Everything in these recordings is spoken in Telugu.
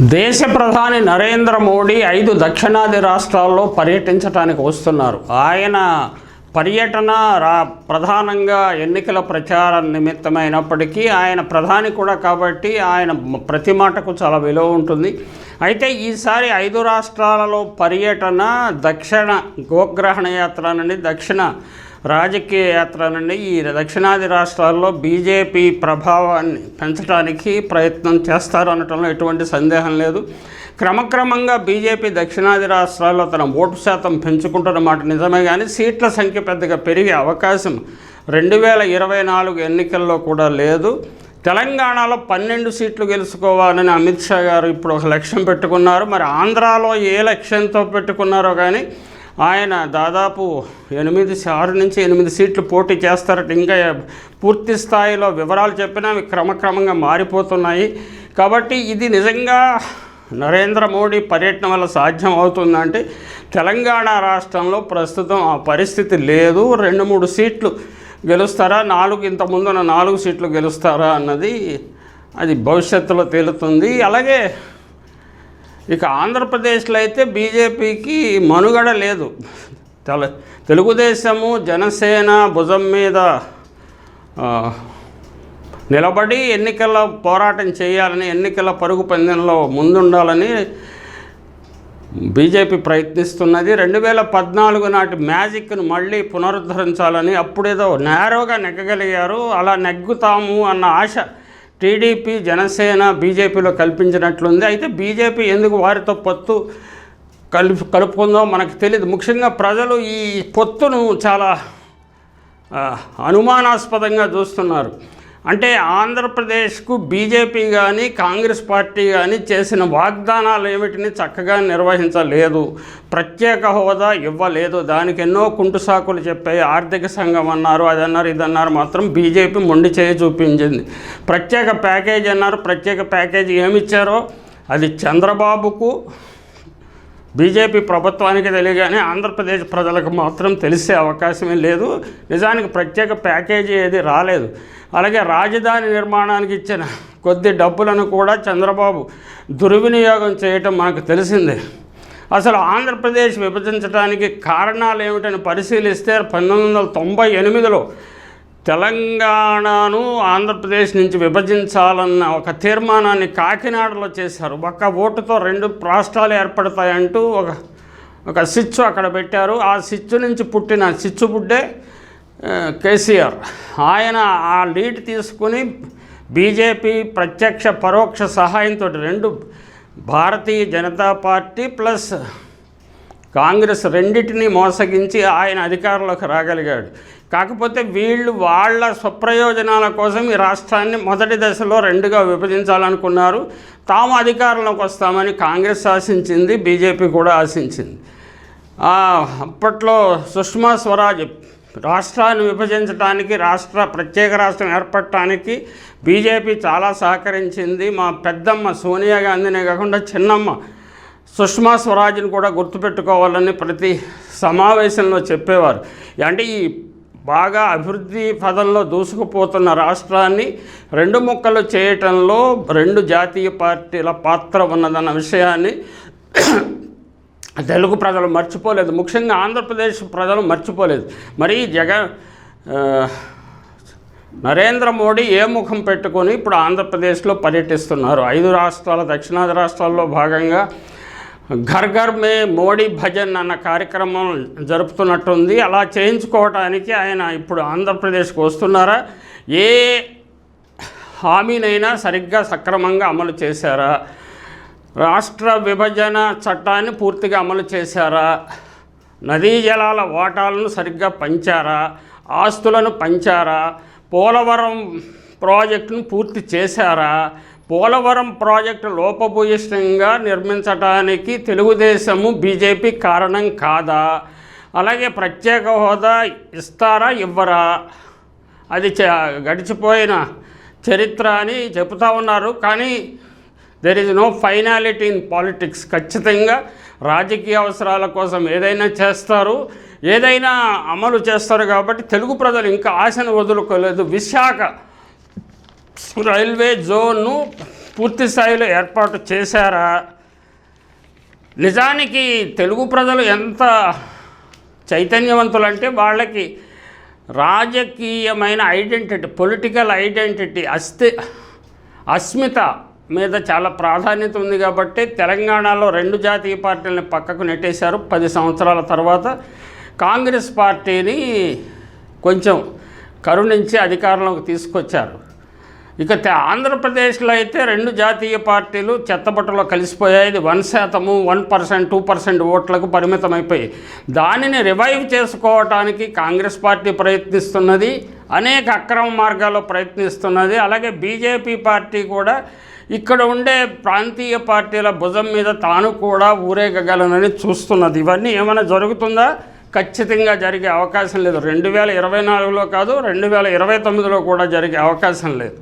దేశ ప్రధాని నరేంద్ర మోడీ ఐదు దక్షిణాది రాష్ట్రాల్లో పర్యటించడానికి వస్తున్నారు. ఆయన పర్యటన రా ప్రధానంగా ఎన్నికల ప్రచార నిమిత్తమైనప్పటికీ ఆయన ప్రధాని కూడా కాబట్టి ఆయన ప్రతి మాటకు చాలా విలువ ఉంటుంది. అయితే ఈసారి ఐదు రాష్ట్రాలలో పర్యటన దక్షిణ గోగ్రహణ యాత్ర నుండి దక్షిణ రాజకీయ యాత్ర నుండి ఈ దక్షిణాది రాష్ట్రాల్లో బీజేపీ ప్రభావాన్ని పెంచడానికి ప్రయత్నం చేస్తారు అనటంలో ఎటువంటి సందేహం లేదు. క్రమక్రమంగా బీజేపీ దక్షిణాది రాష్ట్రాల్లో తన ఓటు శాతం పెంచుకుంటున్న మాట నిజమే కానీ సీట్ల సంఖ్య పెద్దగా పెరిగే అవకాశం రెండు వేల ఇరవై నాలుగు ఎన్నికల్లో కూడా లేదు. తెలంగాణలో పన్నెండు సీట్లు గెలుచుకోవాలని అమిత్ షా గారు ఇప్పుడు ఒక లక్ష్యం పెట్టుకున్నారు. మరి ఆంధ్రాలో ఏ లక్ష్యంతో పెట్టుకున్నారో కానీ ఆయన దాదాపు ఎనిమిది ఆరు నుంచి ఎనిమిది సీట్లు పోటీ చేస్తారట. ఇంకా పూర్తి స్థాయిలో వివరాలు చెప్పినా అవి క్రమక్రమంగా మారిపోతున్నాయి. కాబట్టి ఇది నిజంగా నరేంద్ర మోడీ పర్యటన వల్ల సాధ్యం అవుతుందంటే తెలంగాణ రాష్ట్రంలో ప్రస్తుతం ఆ పరిస్థితి లేదు. రెండు మూడు సీట్లు గెలుస్తారా? నాలుగు ఇంత ముందున్న నాలుగు సీట్లు గెలుస్తారా అన్నది అది భవిష్యత్తులో తేలుతుంది. అలాగే ఇక ఆంధ్రప్రదేశ్లో అయితే బీజేపీకి మనుగడ లేదు. తెల తెలుగుదేశము జనసేన భుజం మీద నిలబడి ఎన్నికల పోరాటం చేయాలని ఎన్నికల పరుగు పందెంలో ముందుండాలని బీజేపీ ప్రయత్నిస్తున్నది. రెండు వేల పద్నాలుగు నాటి మ్యాజిక్ను మళ్ళీ పునరుద్ధరించాలని అప్పుడేదో నేరోగా నెగ్గగలిగారు. అలా నెగ్గుతాము అన్న ఆశ టీడీపీ జనసేన బీజేపీలో కల్పించినట్లుంది. అయితే బీజేపీ ఎందుకు వారితో పొత్తు కలుపు కలుపుకుందో మనకు తెలియదు ముఖ్యంగా ప్రజలు ఈ పొత్తును చాలా అనుమానాస్పదంగా చూస్తున్నారు. అంటే ఆంధ్రప్రదేశ్కు బీజేపీ కానీ కాంగ్రెస్ పార్టీ కానీ చేసిన వాగ్దానాలు ఏమిటిని చక్కగా నిర్వహించలేదు. ప్రత్యేక హోదా ఇవ్వలేదు. దానికి ఎన్నో కుంటుసాకులు చెప్పాయి ఆర్థిక సంఘం అన్నారు. అది అన్నారు ఇది అన్నారు. మాత్రం బీజేపీ మొండి చేయి చూపించింది. ప్రత్యేక ప్యాకేజీ అన్నారు. ప్రత్యేక ప్యాకేజీ ఏమిచ్చారో అది చంద్రబాబుకు బీజేపీ ప్రభుత్వానికి తెలియగానే ఆంధ్రప్రదేశ్ ప్రజలకు మాత్రం తెలిసే అవకాశమే లేదు. నిజానికి ప్రత్యేక ప్యాకేజీ ఏది రాలేదు. అలాగే రాజధాని నిర్మాణానికి ఇచ్చిన కొద్ది డబ్బులను కూడా చంద్రబాబు దుర్వినియోగం చేయటం మనకు తెలిసిందే. అసలు ఆంధ్రప్రదేశ్ విభజించడానికి కారణాలు ఏమిటని పరిశీలిస్తే పంతొమ్మిది వందల తొంభై ఎనిమిదిలో తెలంగాణను ఆంధ్రప్రదేశ్ నుంచి విభజించాలన్న ఒక తీర్మానాన్ని కాకినాడలో చేశారు. ఒక్క ఓటుతో రెండు రాష్ట్రాలు ఏర్పడతాయంటూ ఒక ఒక సిచ్చు అక్కడ పెట్టారు. ఆ సిచ్చు నుంచి పుట్టిన సిచ్చు బుడ్డే కేసీఆర్. ఆయన ఆ లీడ్ తీసుకుని బీజేపీ ప్రత్యక్ష పరోక్ష సహాయంతో రెండు భారతీయ జనతా పార్టీ ప్లస్ కాంగ్రెస్ రెండింటిని మోసగించి ఆయన అధికారంలోకి రాగలిగాడు. కాకపోతే వీళ్ళు వాళ్ళ స్వప్రయోజనాల కోసం ఈ రాష్ట్రాన్ని మొదటి దశలో రెండుగా విభజించాలనుకున్నారు. తాము అధికారంలోకి వస్తామని కాంగ్రెస్ ఆశించింది బీజేపీ కూడా ఆశించింది. అప్పట్లో సుష్మా స్వరాజ్ రాష్ట్రాన్ని విభజించడానికి రాష్ట్ర ప్రత్యేక రాష్ట్రం ఏర్పడటానికి బీజేపీ చాలా సహకరించింది. మా పెద్దమ్మ సోనియా గాంధీనే కాకుండా చిన్నమ్మ సుష్మా స్వరాజ్ని కూడా గుర్తుపెట్టుకోవాలని ప్రతి సమావేశంలో చెప్పేవారు. అంటే ఈ బాగా అభివృద్ధి పదంలో దూసుకుపోతున్న రాష్ట్రాన్ని రెండు ముక్కలు చేయటంలో రెండు జాతీయ పార్టీల పాత్ర ఉన్నదన్న విషయాన్ని తెలుగు ప్రజలు మర్చిపోలేదు. ముఖ్యంగా ఆంధ్రప్రదేశ్ ప్రజలు మర్చిపోలేదు. మరి జగన్ నరేంద్ర మోడీ ఏ ముఖం పెట్టుకొని ఇప్పుడు ఆంధ్రప్రదేశ్లో పర్యటిస్తున్నారు? ఐదు రాష్ట్రాల దక్షిణాది రాష్ట్రాల్లో భాగంగా ఘర్ ఘర్ మే మోడీ భజన్ అన్న కార్యక్రమం జరుపుతున్నట్టుంది. అలా చేయించుకోవటానికి ఆయన ఇప్పుడు ఆంధ్రప్రదేశ్కి వస్తున్నారా? ఏ హామీనైనా సరిగ్గా సక్రమంగా అమలు చేశారా? రాష్ట్ర విభజన చట్టాన్ని పూర్తిగా అమలు చేశారా? నదీ జలాల వాటాలను సరిగ్గా పంచారా? ఆస్తులను పంచారా? పోలవరం ప్రాజెక్టును పూర్తి చేశారా? పోలవరం ప్రాజెక్టు లోపభూయిష్టంగా నిర్మించడానికి తెలుగుదేశము బీజేపీ కారణం కాదా? అలాగే ప్రత్యేక హోదా ఇస్తారా ఇవ్వరా? అది చ- గడిచిపోయిన చరిత్ర అని చెబుతా ఉన్నారు. కానీ there is no finality in politics ఖచ్చితంగా రాజకీయ అవసరాల కోసం ఏదైనా చేస్తారు. ఏదైనా అమలు చేస్తారు కాబట్టి తెలుగు ప్రజలు ఇంకా ఆశను వదులుకోలేదు. విశాఖ రైల్వే జోన్ను పూర్తి స్థాయిలో ఏర్పాటు చేశారా? నిజానికి తెలుగు ప్రజలు ఎంత చైతన్యవంతులంటే వాళ్ళకి రాజకీయమైన ఐడెంటిటీ పొలిటికల్ ఐడెంటిటీ అస్థి అస్మిత మీద చాలా ప్రాధాన్యత ఉంది కాబట్టి తెలంగాణలో రెండు జాతీయ పార్టీలని పక్కకు నెట్టేశారు. పది సంవత్సరాల తర్వాత కాంగ్రెస్ పార్టీని కొంచెం కరుణించి అధికారంలోకి తీసుకొచ్చారు. ఇక ఆంధ్రప్రదేశ్లో అయితే రెండు జాతీయ పార్టీలు చెత్తబట్టలో కలిసిపోయాయి. ఇది వన్ శాతము వన్ పర్సెంట్ టూ పర్సెంట్ ఓట్లకు పరిమితమైపోయి. దానిని రివైవ్ చేసుకోవటానికి కాంగ్రెస్ పార్టీ ప్రయత్నిస్తున్నది. అనేక అక్రమ మార్గాల్లో ప్రయత్నిస్తున్నది. అలాగే బీజేపీ పార్టీ కూడా ఇక్కడ ఉండే ప్రాంతీయ పార్టీల భుజం మీద తాను కూడా ఊరేగగలనని చూస్తున్నది. ఇవన్నీ ఏమైనా జరుగుతుందా? ఖచ్చితంగా జరిగే అవకాశం లేదు. రెండు వేల ఇరవై నాలుగులో కాదు రెండు వేల ఇరవై తొమ్మిదిలో కూడా జరిగే అవకాశం లేదు.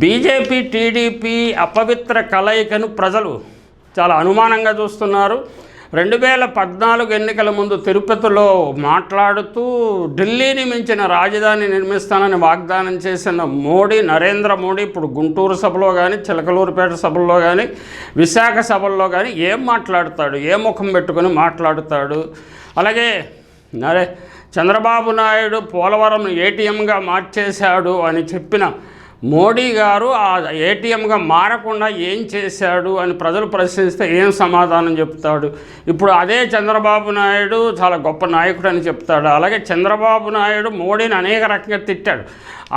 బీజేపీ టీడీపీ అపవిత్ర కలయికను ప్రజలు చాలా అనుమానంగా చూస్తున్నారు. రెండు వేల పద్నాలుగు ఎన్నికల ముందు తిరుపతిలో మాట్లాడుతూ ఢిల్లీని మించిన రాజధాని నిర్మిస్తానని వాగ్దానం చేసిన మోడీ నరేంద్ర మోడీ ఇప్పుడు గుంటూరు సభలో కానీ చిలకలూరుపేట సభల్లో కానీ విశాఖ సభల్లో కానీ ఏం మాట్లాడతాడు? ఏ ముఖం పెట్టుకొని మాట్లాడుతాడు? అలాగే నరే చంద్రబాబు నాయుడు పోలవరం ఏటీఎంగా మార్చేశాడు అని చెప్పిన మోడీ గారు ఆ ఏటీఎంగా మారకుండా ఏం చేశాడు అని ప్రజలు ప్రశ్నిస్తే ఏం సమాధానం చెప్తాడు? ఇప్పుడు అదే చంద్రబాబు నాయుడు చాలా గొప్ప నాయకుడు అని చెప్తాడు. అలాగే చంద్రబాబు నాయుడు మోడీని అనేక రకంగా తిట్టాడు.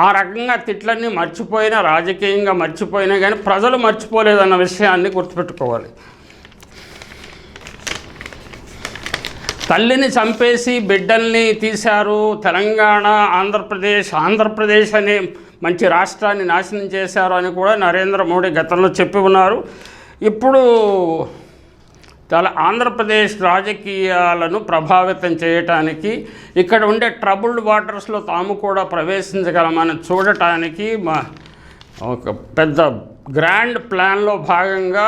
ఆ రకంగా తిట్లన్నీ మర్చిపోయినా రాజకీయంగా మర్చిపోయినా కానీ ప్రజలు మర్చిపోలేదన్న విషయాన్ని గుర్తుపెట్టుకోవాలి. తల్లిని చంపేసి బిడ్డల్ని తీశారు తెలంగాణ ఆంధ్రప్రదేశ్ ఆంధ్రప్రదేశ్ అనే మంచి రాష్ట్రాన్ని నాశనం చేశారు అని కూడా నరేంద్ర మోడీ గతంలో చెప్పి ఉన్నారు. ఇప్పుడు చాలా ఆంధ్రప్రదేశ్ రాజకీయాలను ప్రభావితం చేయటానికి ఇక్కడ ఉండే ట్రబుల్డ్ వాటర్స్లో తాము కూడా ప్రవేశించగలమని చూడటానికి మా ఒక పెద్ద గ్రాండ్ ప్లాన్లో భాగంగా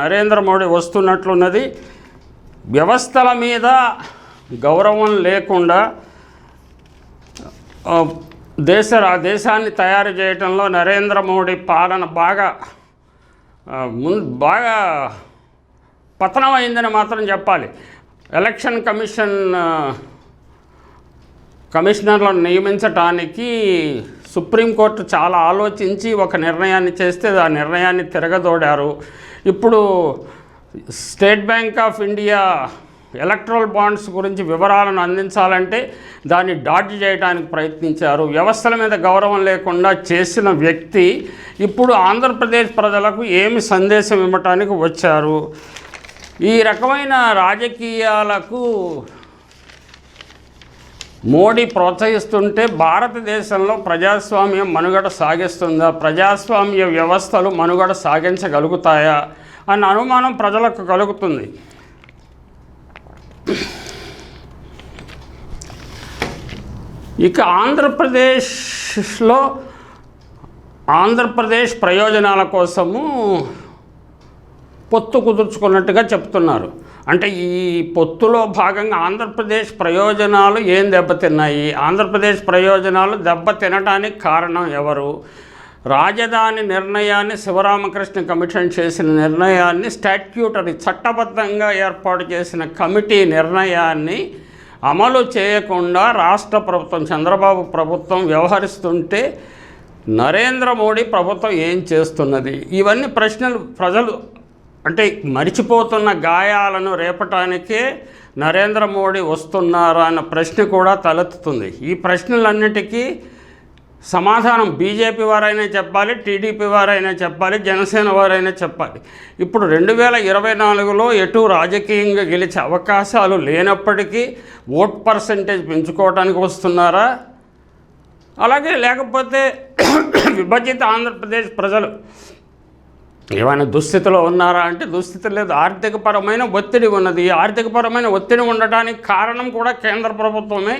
నరేంద్ర మోడీ వస్తున్నట్లున్నది. వ్యవస్థల మీద గౌరవం లేకుండా దేశ రా- దేశాన్ని తయారు చేయటంలో నరేంద్ర మోడీ పాలన బాగా ముందు బాగా పతనమైందని మాత్రం చెప్పాలి. ఎలక్షన్ కమిషన్ కమిషనర్లను నియమించటానికి సుప్రీంకోర్టు చాలా ఆలోచించి ఒక నిర్ణయాన్ని చేస్తే ఆ నిర్ణయాన్ని తిరగదోడారు. ఇప్పుడు State Bank of India electoral bonds గురించి వివరాలను అందించాలంటే దాన్ని డాట్ చేయడానికి ప్రయత్నించారు. వ్యవస్థల మీద గౌరవం లేకుండా చేసిన వ్యక్తి ఇప్పుడు ఆంధ్రప్రదేశ్ ప్రజలకు ఏమి సందేశం ఇవ్వటానికి వచ్చారు. ఈ రకమైన రాజకీయాలకు మోడీ ప్రోత్సహిస్తుంటే భారతదేశంలో ప్రజాస్వామ్యం మనుగడ సాగిస్తుందా? ప్రజాస్వామ్య వ్యవస్థలు మనుగడ సాగించగలుగుతాయా? అన్న అనుమానం ప్రజలకు కలుగుతుంది. ఇక ఆంధ్రప్రదేశ్లో ఆంధ్రప్రదేశ్ ప్రయోజనాల కోసము పొత్తు కుదుర్చుకున్నట్టుగా చెప్తున్నారు. అంటే ఈ పొత్తులో భాగంగా ఆంధ్రప్రదేశ్ ప్రయోజనాలు ఏం దెబ్బతిన్నాయి? ఆంధ్రప్రదేశ్ ప్రయోజనాలు దెబ్బతినడానికి కారణం ఎవరు? రాజధాని నిర్ణయాన్ని శివరామకృష్ణ కమిషన్ చేసిన నిర్ణయాన్ని స్టాట్యూటరీ చట్టబద్ధంగా ఏర్పాటు చేసిన కమిటీ నిర్ణయాన్ని అమలు చేయకుండా రాష్ట్ర ప్రభుత్వం చంద్రబాబు ప్రభుత్వం వ్యవహరిస్తుంటే నరేంద్ర మోడీ ప్రభుత్వం ఏం చేస్తున్నది? ఇవన్నీ ప్రశ్నలు ప్రజలు అంటే మరిచిపోతున్న గాయాలను రేపటానికే నరేంద్ర మోడీ వస్తున్నారా అన్న ప్రశ్న కూడా తలెత్తుతుంది. ఈ ప్రశ్నలన్నిటికీ సమాధానం బీజేపీ వారైనా చెప్పాలి టీడీపీ వారైనా చెప్పాలి జనసేన వారైనా చెప్పాలి. ఇప్పుడు రెండు వేల ఇరవై నాలుగులో ఎటు రాజకీయంగా గెలిచే అవకాశాలు లేనప్పటికీ ఓట్ పర్సంటేజ్ పెంచుకోవడానికి వస్తున్నారా? అలాగే లేకపోతే విభజిత ఆంధ్రప్రదేశ్ ప్రజలు ఏమైనా దుస్థితిలో ఉన్నారా అంటే దుస్థితి లేదు. ఆర్థికపరమైన ఒత్తిడి ఉన్నది. ఈ ఆర్థికపరమైన ఒత్తిడి ఉండటానికి కారణం కూడా కేంద్ర ప్రభుత్వమే.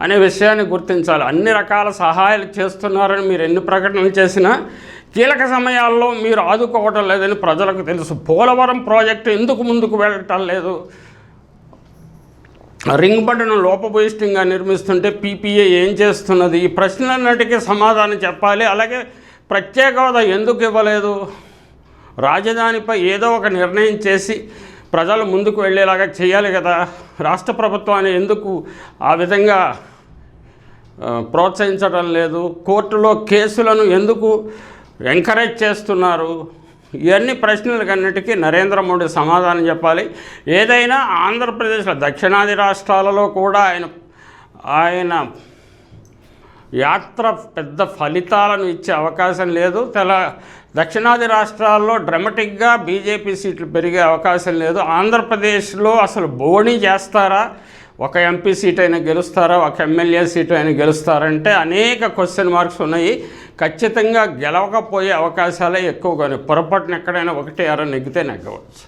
అనే విషయాన్ని గుర్తించాలి. అన్ని రకాల సహాయాలు చేస్తున్నారని మీరు ఎన్ని ప్రకటనలు చేసినా కీలక సమయాల్లో మీరు ఆదుకోవటం లేదని ప్రజలకు తెలుసు. పోలవరం ప్రాజెక్టు ఎందుకు ముందుకు వెళ్ళటం లేదు? రింగ్ బటన్ లోపభూయిష్టంగా నిర్మిస్తుంటే పీపీఏ ఏం చేస్తున్నది? ఈ ప్రశ్నలన్నిటికీ సమాధానం చెప్పాలి. అలాగే ప్రత్యేక హోదా ఎందుకు ఇవ్వలేదు? రాజధానిపై ఏదో ఒక నిర్ణయం చేసి ప్రజలు ముందుకు వెళ్ళేలాగా చేయాలి కదా? రాష్ట్ర ప్రభుత్వాన్ని ఎందుకు ఆ విధంగా ప్రోత్సహించడం లేదు. కోర్టులో కేసులను ఎందుకు ఎంకరేజ్ చేస్తున్నారు? ఇవన్నీ ప్రశ్నలకన్నిటికీ నరేంద్ర మోడీ సమాధానం చెప్పాలి. ఏదైనా ఆంధ్రప్రదేశ్లో దక్షిణాది రాష్ట్రాలలో కూడా ఆయన ఆయన యాత్ర పెద్ద ఫలితాలను ఇచ్చే అవకాశం లేదు. తెల దక్షిణాది రాష్ట్రాల్లో డ్రమటిక్గా బీజేపీ సీట్లు పెరిగే అవకాశం లేదు. ఆంధ్రప్రదేశ్లో అసలు బోణి చేస్తారా? ఒక ఎంపీ సీట్ అయినా గెలుస్తారా? ఒక ఎమ్మెల్యే సీటు అయినా గెలుస్తారంటే అనేక క్వశ్చన్ మార్క్స్ ఉన్నాయి. ఖచ్చితంగా గెలవకపోయే అవకాశాలే ఎక్కువగానే. పొరపాటున ఎక్కడైనా ఒకటి అర నెగ్గితే నెగ్గవచ్చు.